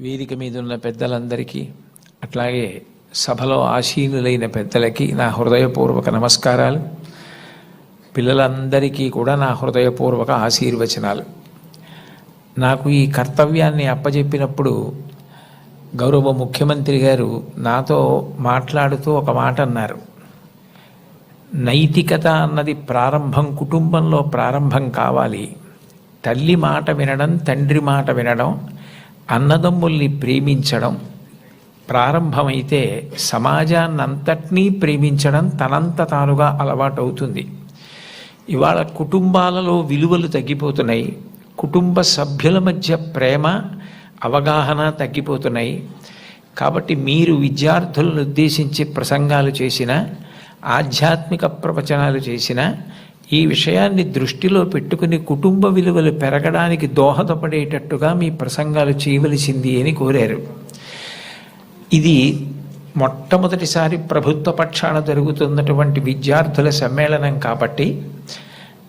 వేదిక మీద ఉన్న పెద్దలందరికీ అట్లాగే సభలో ఆశీనులైన పెద్దలకి నా హృదయపూర్వక నమస్కారాలు. పిల్లలందరికీ కూడా నా హృదయపూర్వక ఆశీర్వచనాలు. నాకు ఈ కర్తవ్యాన్ని అప్పజెప్పినప్పుడు గౌరవ ముఖ్యమంత్రి గారు నాతో మాట్లాడుతూ ఒక మాట అన్నారు. నైతికత అన్నది ప్రారంభం కుటుంబంలో ప్రారంభం కావాలి. తల్లి మాట వినడం తండ్రి మాట వినడం అన్నదమ్ముల్ని ప్రేమించడం ప్రారంభమైతే సమాజాన్నంతటినీ ప్రేమించడం తనంత తానుగా అలవాటవుతుంది. ఇవాళ కుటుంబాలలో విలువలు తగ్గిపోతున్నాయి. కుటుంబ సభ్యుల మధ్య ప్రేమ అవగాహన తగ్గిపోతున్నాయి. కాబట్టి మీరు విద్యార్థులను ఉద్దేశించి ప్రసంగాలు చేసిన ఆధ్యాత్మిక ప్రవచనాలు చేసిన ఈ విషయాన్ని దృష్టిలో పెట్టుకుని కుటుంబ విలువలు పెరగడానికి దోహదపడేటట్టుగా మీ ప్రసంగాలు చేయవలసింది అని కోరారు. ఇది మొట్టమొదటిసారి ప్రభుత్వ పక్షాన జరుగుతున్నటువంటి విద్యార్థుల సమ్మేళనం కాబట్టి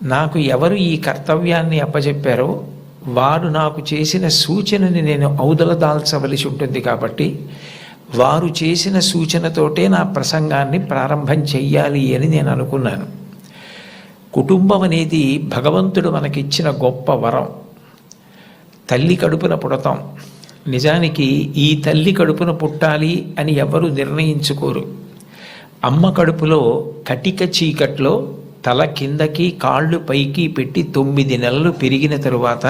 నాకు ఎవరు ఈ కర్తవ్యాన్ని అప్పచెప్పారో వారు నాకు చేసిన సూచనని నేను ఔదలదాల్చవలసి ఉంటుంది కాబట్టి వారు చేసిన సూచనతోటే నా ప్రసంగాన్ని ప్రారంభం చెయ్యాలి అని నేను అనుకున్నాను. కుటుంబం అనేది భగవంతుడు మనకిచ్చిన గొప్ప వరం. తల్లి కడుపున పుడతాం. నిజానికి ఈ తల్లి కడుపున పుట్టాలి అని ఎవరు నిర్ణయించుకోరు. అమ్మ కడుపులో కటిక చీకట్లో తల కిందకి కాళ్ళు పైకి పెట్టి తొమ్మిది నెలలు పెరిగిన తరువాత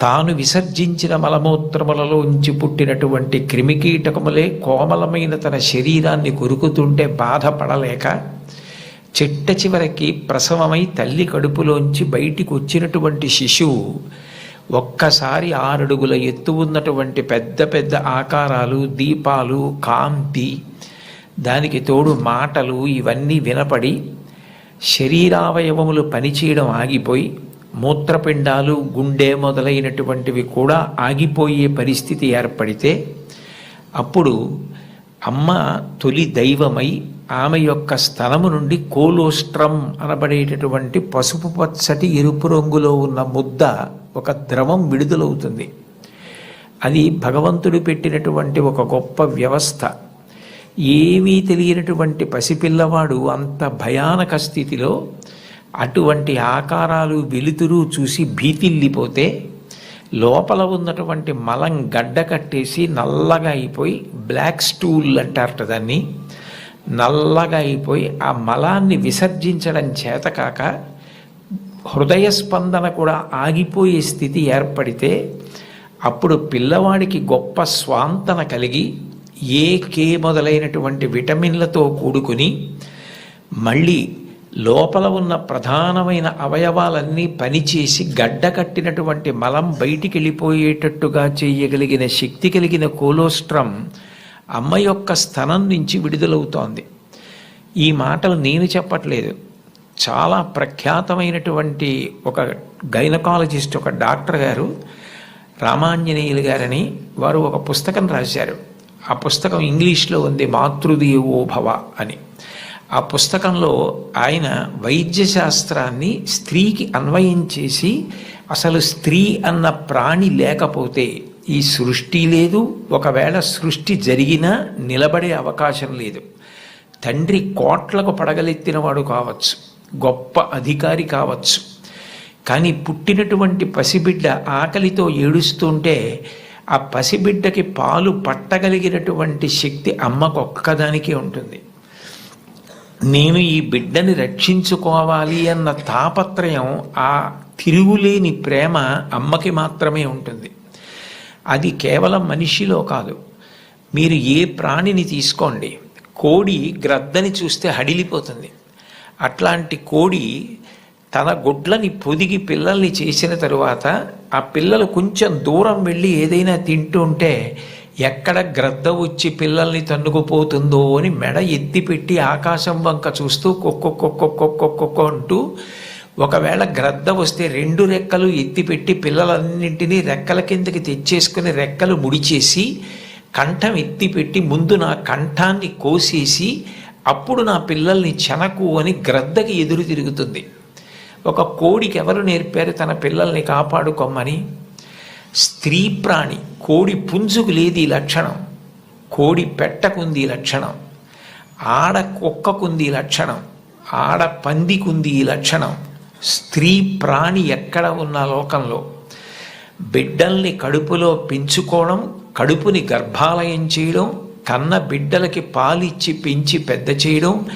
తాను విసర్జించిన మలమూత్రములలో ఉంచి పుట్టినటువంటి క్రిమికీటకములే కోమలమైన తన శరీరాన్ని కొరుకుతుంటే బాధపడలేక చిట్ట చివరికి ప్రసవమై తల్లి కడుపులోంచి బయటికి వచ్చినటువంటి శిశువు ఒక్కసారి ఆరడుగుల ఎత్తు ఉన్నటువంటి పెద్ద పెద్ద ఆకారాలు దీపాలు కాంతి దానికి తోడు మాటలు ఇవన్నీ వినపడి శరీరావయవములు పనిచేయడం ఆగిపోయి మూత్రపిండాలు గుండె మొదలైనటువంటివి కూడా ఆగిపోయే పరిస్థితి ఏర్పడితే అప్పుడు అమ్మ తొలి దైవమై ఆమె యొక్క స్థలము నుండి కోలోస్ట్రం అనబడేటటువంటి పసుపు పచ్చటి ఎరుపు రంగులో ఉన్న ముద్ద ఒక ద్రవం విడుదలవుతుంది. అది భగవంతుడు పెట్టినటువంటి ఒక గొప్ప వ్యవస్థ. ఏమీ తెలియనటువంటి పసిపిల్లవాడు అంత భయానక స్థితిలో అటువంటి ఆకారాలు వెలుతురు చూసి భీతిల్లిపోతే లోపల ఉన్నటువంటి మలం గడ్డ కట్టేసి నల్లగా అయిపోయి బ్లాక్ స్టూల్ అంటారట దాన్ని. నల్లగా అయిపోయి ఆ మలాన్ని విసర్జించడం చేతకాక హృదయ స్పందన కూడా ఆగిపోయే స్థితి ఏర్పడితే అప్పుడు పిల్లవాడికి గొప్ప స్వాంతన కలిగి ఏ కే మొదలైనటువంటి విటమిన్లతో కూడుకుని మళ్ళీ లోపల ఉన్న ప్రధానమైన అవయవాలన్నీ పనిచేసి గడ్డ కట్టినటువంటి మలం బయటికి వెళ్ళిపోయేటట్టుగా చేయగలిగిన శక్తి కలిగిన కోలోస్ట్రం అమ్మ యొక్క స్థనం నుంచి విడుదలవుతోంది. ఈ మాటలు నేను చెప్పట్లేదు. చాలా ప్రఖ్యాతమైనటువంటి ఒక గైనకాలజిస్ట్ ఒక డాక్టర్ గారు రామాంజనేయులు గారని వారు ఒక పుస్తకం రాశారు. ఆ పుస్తకం ఇంగ్లీష్లో ఉంది మాతృదేవోభవ అని. ఆ పుస్తకంలో ఆయన వైద్య శాస్త్రాన్ని స్త్రీకి అన్వయం చేసి అసలు స్త్రీ అన్న ప్రాణి లేకపోతే ఈ సృష్టి లేదు. ఒకవేళ సృష్టి జరిగినా నిలబడే అవకాశం లేదు. తండ్రి కోట్లకు పడగలెత్తినవాడు కావచ్చు. గొప్ప అధికారి కావచ్చు. కానీ పుట్టినటువంటి పసిబిడ్డ ఆకలితో ఏడుస్తుంటే ఆ పసిబిడ్డకి పాలు పట్టగలిగినటువంటి శక్తి అమ్మకు ఒక్కదానికే ఉంటుంది. నేను ఈ బిడ్డని రక్షించుకోవాలి అన్న తాపత్రయం ఆ తిరుగులేని ప్రేమ అమ్మకి మాత్రమే ఉంటుంది. అది కేవలం మనిషిలో కాదు. మీరు ఏ ప్రాణిని తీసుకోండి కోడి గ్రద్దని చూస్తే హడిలిపోతుంది. అట్లాంటి కోడి తన గుడ్లని పొదిగి పిల్లల్ని చేసిన తరువాత ఆ పిల్లలు కొంచెం దూరం వెళ్ళి ఏదైనా తింటుంటే ఎక్కడ గ్రద్ద వచ్చి పిల్లల్ని తన్నుకుపోతుందో అని మెడ ఎత్తిపెట్టి ఆకాశం వంక చూస్తూ కొక్కొక్కొక్కొక్కొక్కొక్కొ అంటూ ఒకవేళ గ్రద్ద వస్తే రెండు రెక్కలు ఎత్తిపెట్టి పిల్లలన్నింటినీ రెక్కల కిందకి తెచ్చేసుకుని రెక్కలు ముడిచేసి కంఠం ఎత్తిపెట్టి ముందు నా కంఠాన్ని కోసేసి అప్పుడు నా పిల్లల్ని చెనకు అని గ్రద్దకి ఎదురు తిరుగుతుంది. ఒక కోడికి ఎవరు నేర్పారు తన పిల్లల్ని కాపాడుకోమని? స్త్రీ ప్రాణి కోడి పుంజుకు లేదు ఈ లక్షణం. కోడి పెట్టకుంది లక్షణం. ఆడ కుక్కకుంది లక్షణం. ఆడ పందికుంది లక్షణం. స్త్రీ ప్రాణి ఎక్కడ ఉన్న లోకంలో బిడ్డల్ని కడుపులో పెంచుకోవడం కడుపుని గర్భాలయం చేయడం కన్న బిడ్డలకి పాలిచ్చి పెంచి పెద్ద చేయడం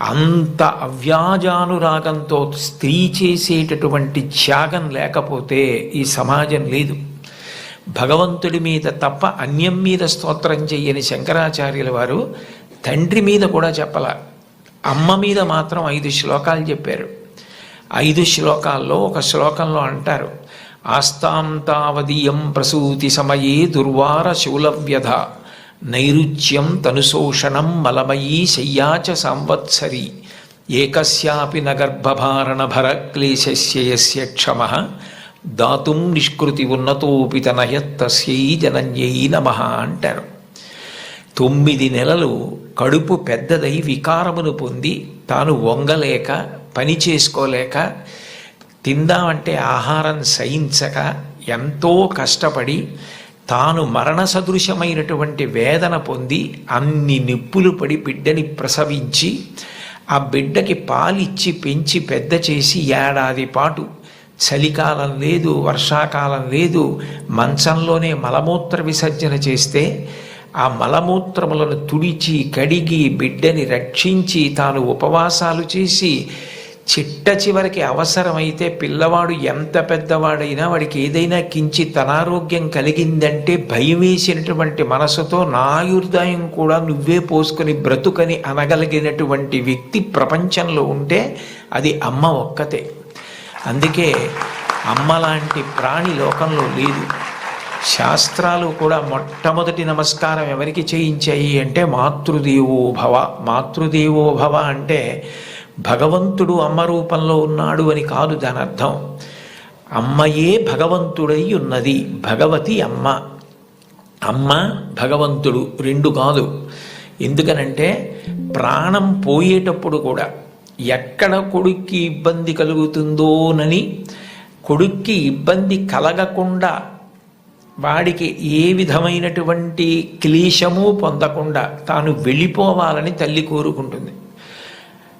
అంత అవ్యాజానురాగంతో స్త్రీ చేసేటటువంటి త్యాగం లేకపోతే ఈ సమాజం లేదు. భగవంతుడి మీద తప్ప అన్యం మీద స్తోత్రం చెయ్యని శంకరాచార్యుల వారు తండ్రి మీద కూడా చెప్పల. అమ్మ మీద మాత్రం ఐదు శ్లోకాలు చెప్పారు. ఐదు శ్లోకాల్లో ఒక శ్లోకంలో అంటారు ఆస్తాంతావదీయం ప్రసూతి సమయే దుర్వార శూలవ్యధ నైరుచ్యం తనుశోషణం మలమయీ శయ్యాచ సంవత్సరి ఏకస్యాపి నగర్భభారణ భర క్లేశస్య క్షమ దాతుం నిష్కృతి ఉన్నతోపి తనయత్తస్యై జనన్యై నమ అంటారు. తొమ్మిది నెలలు కడుపు పెద్దదై వికారమును పొంది తాను వంగలేక పని చేసుకోలేక తిందామంటే ఆహారం సహించక ఎంతో కష్టపడి తాను మరణ సదృశమైనటువంటి వేదన పొంది అన్ని నిప్పులు పడి బిడ్డని ప్రసవించి ఆ బిడ్డకి పాలిచ్చి పెంచి పెద్ద చేసి ఏడాది పాటు చలికాలం లేదు వర్షాకాలం లేదు మంచంలోనే మలమూత్ర విసర్జన చేస్తే ఆ మలమూత్రములను తుడిచి కడిగి బిడ్డని రక్షించి తాను ఉపవాసాలు చేసి చిట్ట చివరికి అవసరమైతే పిల్లవాడు ఎంత పెద్దవాడైనా వాడికి ఏదైనా కించి అనారోగ్యం కలిగిందంటే భయం వేసినటువంటి మనసుతో నాయుర్దాయం కూడా నువ్వే పోసుకొని బ్రతుకని అనగలిగినటువంటి వ్యక్తి ప్రపంచంలో ఉంటే అది అమ్మ ఒక్కతే. అందుకే అమ్మ లాంటి ప్రాణి లోకంలో లేదు. శాస్త్రాలు కూడా మొట్టమొదటి నమస్కారం ఎవరికి చేయించాయి అంటే మాతృదేవోభవ మాతృదేవోభవ అంటే భగవంతుడు అమ్మ రూపంలో ఉన్నాడు అని కాదు దాని అర్థం. అమ్మయే భగవంతుడై ఉన్నది భగవతి అమ్మ. అమ్మ భగవంతుడు రెండు కాదు. ఎందుకనంటే ప్రాణం పోయేటప్పుడు కూడా ఎక్కడ కొడుక్కి ఇబ్బంది కలుగుతుందోనని కొడుక్కి ఇబ్బంది కలగకుండా వాడికి ఏ విధమైనటువంటి క్లేశము పొందకుండా తాను వెళ్ళిపోవాలని తల్లి కోరుకుంటుంది.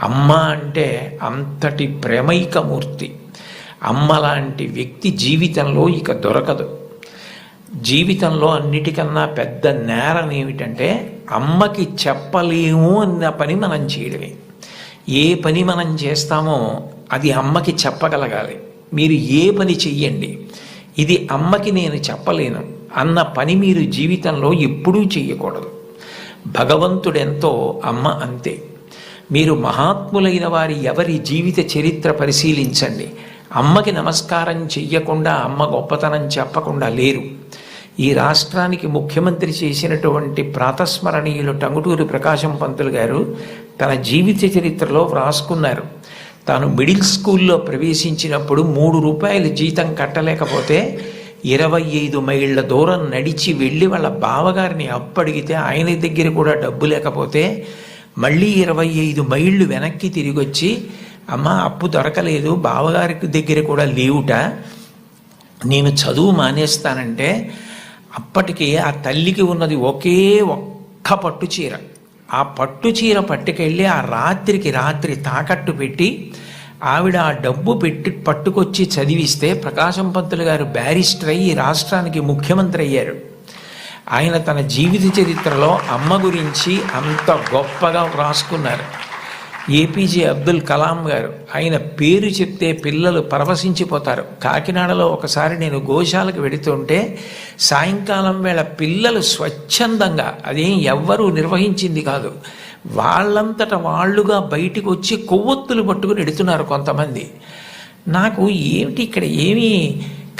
అమ్మ అంటే అంతటి ప్రేమైకమూర్తి. అమ్మ లాంటి వ్యక్తి జీవితంలో ఇక దొరకదు. జీవితంలో అన్నిటికన్నా పెద్ద నేరం ఏమిటంటే అమ్మకి చెప్పలేము అన్న పని మనం చేయడమే. ఏ పని మనం చేస్తామో అది అమ్మకి చెప్పగలగాలి. మీరు ఏ పని చెయ్యండి ఇది అమ్మకి నేను చెప్పలేను అన్న పని మీరు జీవితంలో ఎప్పుడూ చెయ్యకూడదు. భగవంతుడెంతో అమ్మ అంతే. మీరు మహాత్ములైన వారి ఎవరి జీవిత చరిత్ర పరిశీలించండి. అమ్మకి నమస్కారం చెయ్యకుండా అమ్మ గొప్పతనం చెప్పకుండా లేరు. ఈ రాష్ట్రానికి ముఖ్యమంత్రి చేసినటువంటి ప్రాతస్మరణీయులు టంగుటూరి ప్రకాశం పంతులు గారు తన జీవిత చరిత్రలో వ్రాసుకున్నారు. తాను మిడిల్ స్కూల్లో ప్రవేశించినప్పుడు మూడు రూపాయలు జీతం కట్టలేకపోతే ఇరవై ఐదు మైళ్ళ దూరం నడిచి వెళ్ళి వాళ్ళ బావగారిని అప్పడిగితే ఆయన దగ్గర కూడా డబ్బు లేకపోతే మళ్ళీ ఇరవై ఐదు మైళ్ళు వెనక్కి తిరిగి వచ్చి అమ్మ అప్పు దొరకలేదు బావగారికి దగ్గర కూడా లేవుట. నేను చదువు మానేస్తానంటే అప్పటికి ఆ తల్లికి ఉన్నది ఒకే ఒక్క పట్టు చీర. ఆ పట్టు చీర పట్టుకెళ్ళి ఆ రాత్రికి రాత్రి తాకట్టు పెట్టి ఆవిడ ఆ డబ్బు పెట్టి పట్టుకొచ్చి చదివిస్తే ప్రకాశం పంతులు గారు బ్యారిస్టర్ అయ్యి రాష్ట్రానికి ముఖ్యమంత్రి అయ్యారు. ఆయన తన జీవిత చరిత్రలో అమ్మ గురించి అంత గొప్పగా వ్రాసుకున్నారు. ఏపీజే అబ్దుల్ కలాం గారు ఆయన పేరు చెప్తే పిల్లలు పరవశించిపోతారు. కాకినాడలో ఒకసారి నేను గోశాలకు వెడుతుంటే సాయంకాలం వేళ పిల్లలు స్వచ్ఛందంగా అదేం ఎవ్వరూ నిర్వహించింది కాదు వాళ్ళంతట వాళ్ళుగా బయటికి వచ్చి కొవ్వొత్తులు పట్టుకుని ఎడుతున్నారు కొంతమంది. నాకు ఏమిటి ఇక్కడ ఏమీ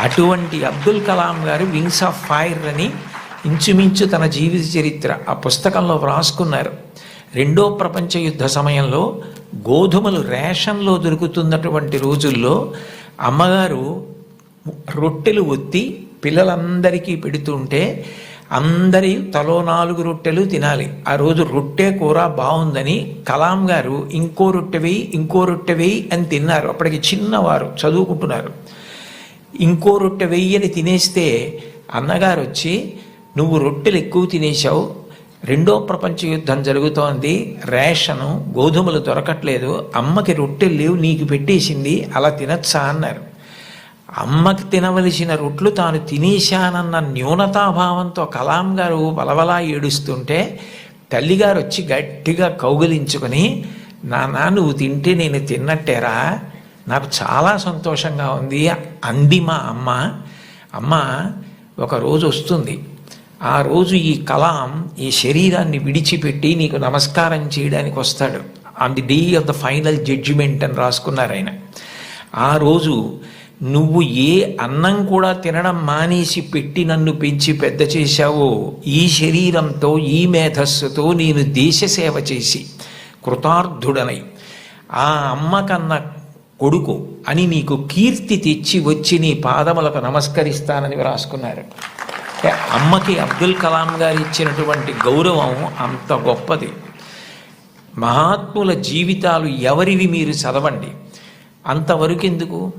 అటువంటి అబ్దుల్ కలాం గారు వింగ్స్ ఆఫ్ ఫైర్ అని ఇంచుమించు తన జీవిత చరిత్ర ఆ పుస్తకంలో వ్రాసుకున్నారు. రెండో ప్రపంచ యుద్ధ సమయంలో గోధుమలు రేషన్లో దొరుకుతున్నటువంటి రోజుల్లో అమ్మగారు రొట్టెలు ఒత్తి పిల్లలందరికీ పెడుతుంటే అందరి తలో నాలుగు రొట్టెలు తినాలి. ఆ రోజు రొట్టె కూర బాగుందని కలాం గారు ఇంకో రొట్టె వేయి ఇంకో రొట్టె వేయి అని తిన్నారు. అప్పటికి చిన్నవారు చదువుకుంటున్నారు. ఇంకో రొట్టె వెయ్యని తినేస్తే అన్నగారు వచ్చి నువ్వు రొట్టెలు ఎక్కువ తినేశావు రెండో ప్రపంచ యుద్ధం జరుగుతోంది రేషను గోధుమలు దొరకట్లేదు అమ్మకి రొట్టెలు లేవు నీకు పెట్టేసింది అలా తినచ్చా? అన్నారు. అమ్మకి తినవలసిన రొట్లు తాను తినేశానన్న న్యూనతాభావంతో కలాం గారు బలబలా ఏడుస్తుంటే తల్లిగారు వచ్చి గట్టిగా కౌగిలించుకొని నాన్న నువ్వు తింటే నేను తిన్నట్టేరా నాకు చాలా సంతోషంగా ఉంది. అంది మా అమ్మ. అమ్మ ఒక రోజు వస్తుంది. ఆ రోజు ఈ కలాం ఈ శరీరాన్ని విడిచిపెట్టి నీకు నమస్కారం చేయడానికి వస్తాడు. On the day of the final judgement అని రాసుకున్నారు ఆయన. ఆ రోజు నువ్వు ఏ అన్నం కూడా తినడం మానేసి పెట్టి నన్ను పెంచి పెద్ద చేశావో ఈ శరీరంతో ఈ మేధస్సుతో నేను దేశ సేవ చేసి కృతార్థుడనై. ఆ అమ్మ కన్నా కొడుకు అని నీకు కీర్తి తెచ్చి వచ్చి నీ పాదములకు నమస్కరిస్తానని వ్రాసుకున్నారు. అమ్మకి అబ్దుల్ కలాం గారు ఇచ్చినటువంటి గౌరవం అంత గొప్పది. మహాత్ముల జీవితాలు ఎవరివి మీరు చదవండి. అంతవరకెందుకు?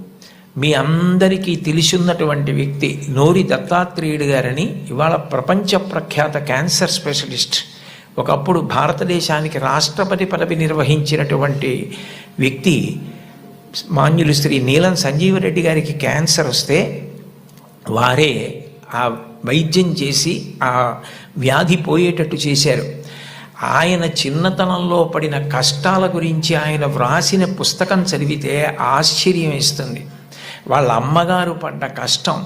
మీ అందరికీ తెలిసున్నటువంటి వ్యక్తి నోరి దత్తాత్రేయుడు గారని ఇవాళ ప్రపంచ ప్రఖ్యాత క్యాన్సర్ స్పెషలిస్ట్ ఒకప్పుడు భారతదేశానికి రాష్ట్రపతి పదవి నిర్వహించినటువంటి వ్యక్తి మాన్యులు శ్రీ నీలం సంజీవరెడ్డి గారికి క్యాన్సర్ వస్తే వారే ఆ వైద్యం చేసి ఆ వ్యాధి పోయేటట్టు చేశారు. ఆయన చిన్నతనంలో పడిన కష్టాల గురించి ఆయన వ్రాసిన పుస్తకం చదివితే ఆశ్చర్యం ఇస్తుంది వాళ్ళ అమ్మగారు పడ్డ కష్టం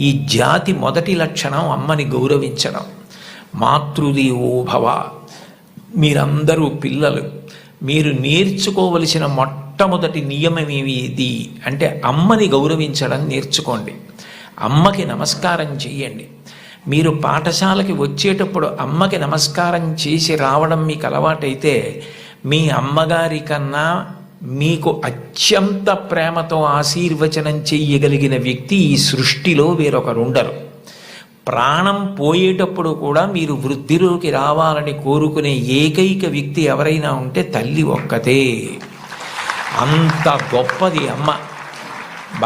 ఈ జాతి మొదటి లక్షణం అమ్మని గౌరవించడం. మాతృదేవో భవ. మీరందరూ పిల్లలు. మీరు నేర్చుకోవలసిన మొట్టమొదటి నియమం ఏది అంటే అమ్మని గౌరవించడం నేర్చుకోండి. అమ్మకి నమస్కారం చేయండి. మీరు పాఠశాలకి వచ్చేటప్పుడు అమ్మకి నమస్కారం చేసి రావడం మీకు అలవాటైతే మీ అమ్మగారి కన్నా మీకు అత్యంత ప్రేమతో ఆశీర్వచనం చెయ్యగలిగిన వ్యక్తి ఈ సృష్టిలో వేరొకరు ఉండరు. ప్రాణం పోయేటప్పుడు కూడా మీరు వృద్ధిలోకి రావాలని కోరుకునే ఏకైక వ్యక్తి ఎవరైనా ఉంటే తల్లి ఒక్కతే. అంత గొప్పది అమ్మ.